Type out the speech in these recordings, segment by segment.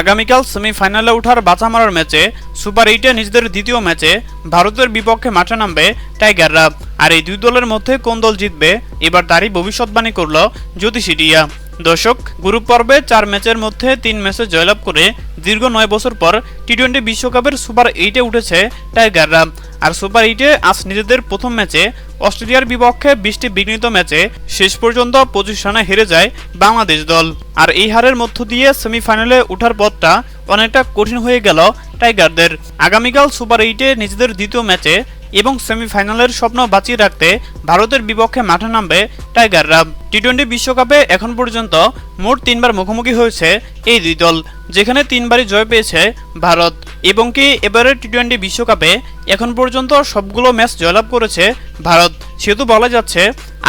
আগামীকাল সেমিফাইনালে ওঠার বাঁচা মারার ম্যাচে সুপার এইটে নিজেদের দ্বিতীয় ম্যাচে ভারতের বিপক্ষে মাঠে নামবে টাইগাররা। আর এই দুই দলের মধ্যে কোন দল জিতবে, এবার তারই ভবিষ্যৎবাণী করল জ্যোতিষিডিয়া দর্শক, গ্রুপ পর্বে চার ম্যাচের মধ্যে তিন ম্যাচে জয়লাভ করে দীর্ঘ নয় বছর পর টি টোয়েন্টি বিশ্বকাপের সুপার এইটে উঠেছে টাইগাররা। আর সুপার এইটে আজ নিজেদের প্রথম ম্যাচে অস্ট্রেলিয়ার বিপক্ষে বৃষ্টি বিঘ্নিত ম্যাচে শেষ পর্যন্ত পঁচিশ রানে হেরে যায় বাংলাদেশ দল। আর এই হারের মধ্য দিয়ে সেমিফাইনালে উঠার পথটা অনেকটা কঠিন হয়ে গেল টাইগারদের। আগামীকাল সুপার এইটে নিজেদের দ্বিতীয় ম্যাচে এবং সেমিফাইনালের স্বপ্ন বাঁচিয়ে রাখতে ভারতের বিপক্ষে মাঠে নামবে টাইগাররা। টি টোয়েন্টি বিশ্বকাপে এখন পর্যন্ত মোট তিনবার মুখোমুখি হয়েছে এই দুই দল, যেখানে তিনবারই জয় পেয়েছে ভারত। এবং কি এবারের টি টোয়েন্টি বিশ্বকাপে এখন পর্যন্ত সবগুলো ম্যাচ জয়লাভ করেছে ভারত। সেহেতু বলা যাচ্ছে,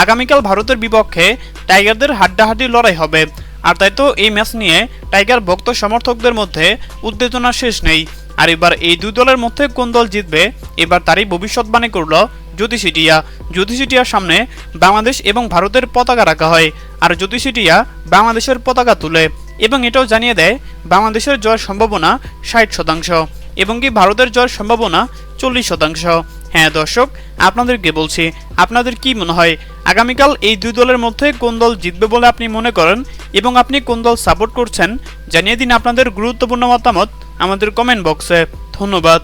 আগামীকাল ভারতের বিপক্ষে টাইগারদের হাড্ডাহাড্ডি লড়াই হবে। আর তাই তো এই ম্যাচ নিয়ে টাইগার ভক্ত সমর্থকদের মধ্যে উত্তেজনা শেষ নেই। আর এবার এই দুই দলের মধ্যে কোন দল জিতবে, এবার তারই ভবিষ্যৎবাণী করল জ্যোতিষিটিয়া। জ্যোতিষিটিয়ার সামনে বাংলাদেশ এবং ভারতের পতাকা রাখা হয় আর জ্যোতিষিটিয়া বাংলাদেশের পতাকা তুলে এবং এটাও জানিয়ে দেয়, বাংলাদেশের জয়ের সম্ভাবনা ষাট শতাংশ এবং কি ভারতের জয়ের সম্ভাবনা চল্লিশ শতাংশ। হ্যাঁ দর্শক, আপনাদেরকে বলছি, আপনাদের কি মনে হয়, আগামীকাল এই দুই দলের মধ্যে কোন দল জিতবে বলে আপনি মনে করেন এবং আপনি কোন দল সাপোর্ট করছেন, জানিয়ে দিন আপনাদের গুরুত্বপূর্ণ মতামত। আমাদের কমেন্ট বক্সে ধন্যবাদ।